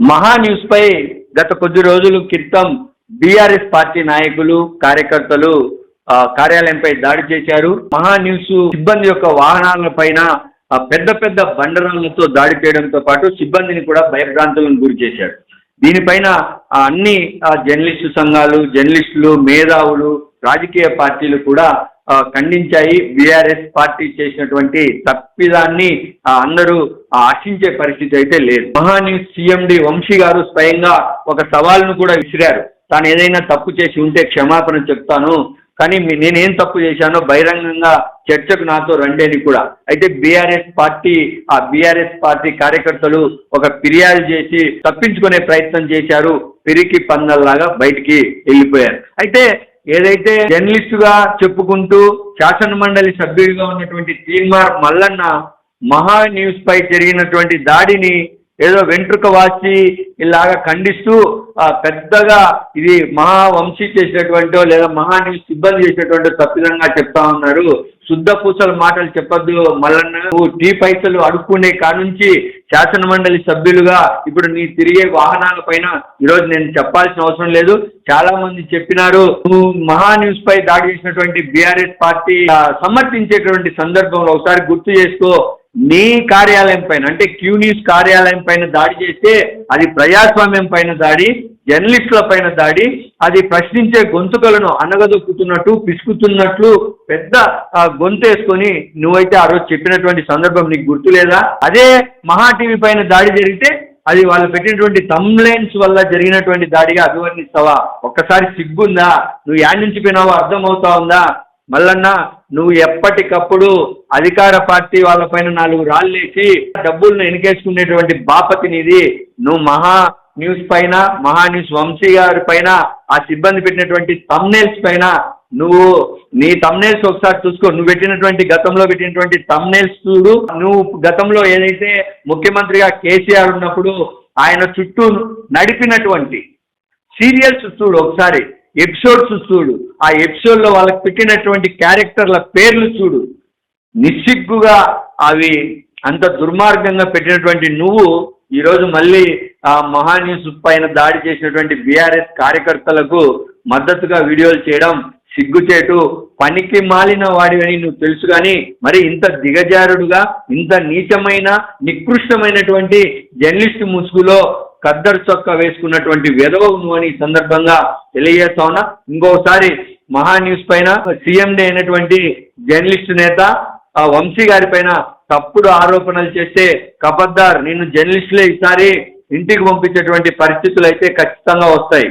మహా న్యూస్ పై గత కొద్ది రోజుల క్రితం బీఆర్ఎస్ పార్టీ నాయకులు కార్యకర్తలు కార్యాలయంపై దాడి చేశారు. మహా న్యూస్ సిబ్బంది యొక్క వాహనాల పైన పెద్ద పెద్ద బండరాళ్ళతో దాడి చేయడంతో పాటు సిబ్బందిని కూడా భయభ్రాంతులను గురి చేశారు. దీనిపైన అన్ని జర్నలిస్టు సంఘాలు జర్నలిస్టులు మేధావులు రాజకీయ పార్టీలు కూడా ఖండించాయి. బీఆర్ఎస్ పార్టీ చేసినటువంటి తప్పిదాన్ని అందరూ ఆశించే పరిస్థితి అయితే లేదు. మహాన్యూస్ సీఎండి వంశీ గారు స్వయంగా ఒక సవాల్ను కూడా విసిరారు. తాను ఏదైనా తప్పు చేసి ఉంటే క్షమాపణ చెప్తాను. కానీ నేనేం తప్పు చేశానో బహిరంగంగా చర్చకు నాతో రండి అని కూడా. అయితే బీఆర్ఎస్ పార్టీ ఆ బీఆర్ఎస్ పార్టీ కార్యకర్తలు ఒక ఫిర్యాదు చేసి తప్పించుకునే ప్రయత్నం చేశారు. పిరికి పందల్లాగా బయటికి వెళ్ళిపోయారు. అయితే ఏదైతే జర్నలిస్ట్గా చెప్పుకుంటూ శాసన మండలి సభ్యుడిగా ఉన్నటువంటి తీన్మార్ మల్లన్న మహా న్యూస్ పై జరిగినటువంటి దాడిని ఏదో వెంట్రుక వాసి ఇలాగా ఖండిస్తూ పెద్దగా ఇది మహావంశీ చేసినటువంటి లేదా మహా న్యూస్ సిబ్బంది చేసినటువంటి తప్పిదంగా చెప్తా ఉన్నారు. శుద్ధ పూసల మాటలు చెప్పొద్దు మల్లన్న. నువ్వు టీ పైసలు అడుక్కునే కానుంచి శాసనమండలి సభ్యులుగా ఇప్పుడు నీ తిరిగే వాహనాల పైన ఈరోజు నేను చెప్పాల్సిన అవసరం లేదు. చాలా మంది చెప్పినారు నువ్వు మహా న్యూస్ పై దాడి చేసినటువంటి బీఆర్ఎస్ పార్టీ సమర్థించేటువంటి సందర్భంలో ఒకసారి గుర్తు చేసుకో. నీ కార్యాలయం పైన అంటే క్యూ న్యూస్ కార్యాలయం పైన దాడి చేస్తే అది ప్రజాస్వామ్యం పైన దాడి జర్నలిస్టుల పైన దాడి అది ప్రశ్నించే గొంతుకలను అనగదొక్కుతున్నట్టు పిసుకుతున్నట్లు పెద్ద గొంతేసుకొని నువ్వైతే ఆ రోజు చెప్పినటువంటి సందర్భం నీకు గుర్తు లేదా అదే మహా టీవీ పైన దాడి జరిగితే అది వాళ్ళు పెట్టినటువంటి తమ్లైన్స్ వల్ల జరిగినటువంటి దాడిగా అభివర్ణిస్తావా? ఒక్కసారి సిగ్గుందా? నువ్వు యాడ్ నుంచి పోయినావో అర్థమవుతా ఉందా? మల్లన్న నువ్వు ఎప్పటికప్పుడు అధికార పార్టీ వాళ్ళపైన నాలుగు రాళ్ళేసి డబ్బులను ఎనికేసుకునేటువంటి బాపతినిది నువ్వు మహా న్యూస్ పైన మహా న్యూస్ వంశీ గారి పైన ఆ సిబ్బంది పెట్టినటువంటి తమ్నేల్స్ పైన నువ్వు నీ తమ్నేల్స్ ఒకసారి చూసుకో. నువ్వు పెట్టినటువంటి గతంలో పెట్టినటువంటి తమ్నేల్స్ చూడు. నువ్వు గతంలో ఏదైతే ముఖ్యమంత్రిగా కేసీఆర్ ఉన్నప్పుడు ఆయన చుట్టూ నడిపినటువంటి సీరియల్స్ చూడు ఒకసారి. ఎపిసోడ్స్ చూడు. ఆ ఎపిసోడ్లో వాళ్ళకి పెట్టినటువంటి క్యారెక్టర్ల పేర్లు చూడు. నిస్సిగ్గుగా అవి అంత దుర్మార్గంగా పెట్టినటువంటి నువ్వు ఈరోజు మళ్ళీ ఆ మహా న్యూస్ పైన దాడి చేసినటువంటి బీఆర్ఎస్ కార్యకర్తలకు మద్దతుగా వీడియోలు చేయడం సిగ్గుచేటు పనికి మాలిన వాడివని నువ్వు తెలుసు కానీ మరి ఇంత దిగజారుడుగా ఇంత నీచమైన నికృష్టమైనటువంటి జర్నలిస్ట్ ముసుగులో కద్దరు చొక్కా వేసుకున్నటువంటి వెధవవు నువ్వు అని సందర్భంగా తెలియజేస్తా ఉన్నా. ఇంకోసారి మహా న్యూస్ పైన సీఎండి అయినటువంటి జర్నలిస్ట్ నేత వంశీ గారి పైన తప్పుడు ఆరోపణలు చేస్తే కబద్దార్. నిన్ను జర్నలిస్టులే ఈసారి ఇంటికి పంపించేటువంటి పరిస్థితులు అయితే ఖచ్చితంగా వస్తాయి.